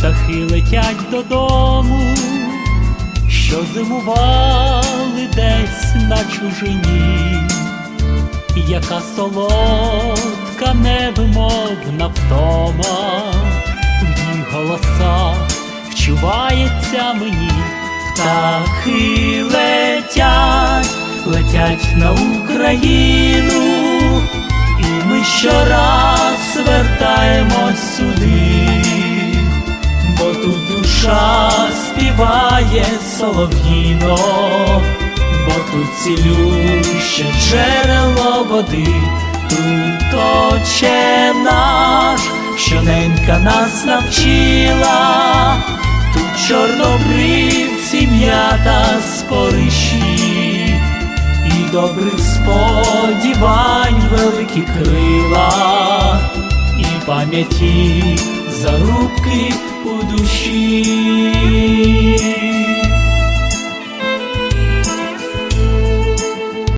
птахи летять додому, що зимували десь на чужині, яка солодка невимовна втома, в їх голосах вчувається мені, птахи летять, летять на Україну, і ми щораз співає солов'їно, бо тут цілюще джерело води, тут Отче наш, що ненька нас навчила, тут чорнобривці м'ята спориші, і добрих сподівань великі крила, і пам'яті зарубки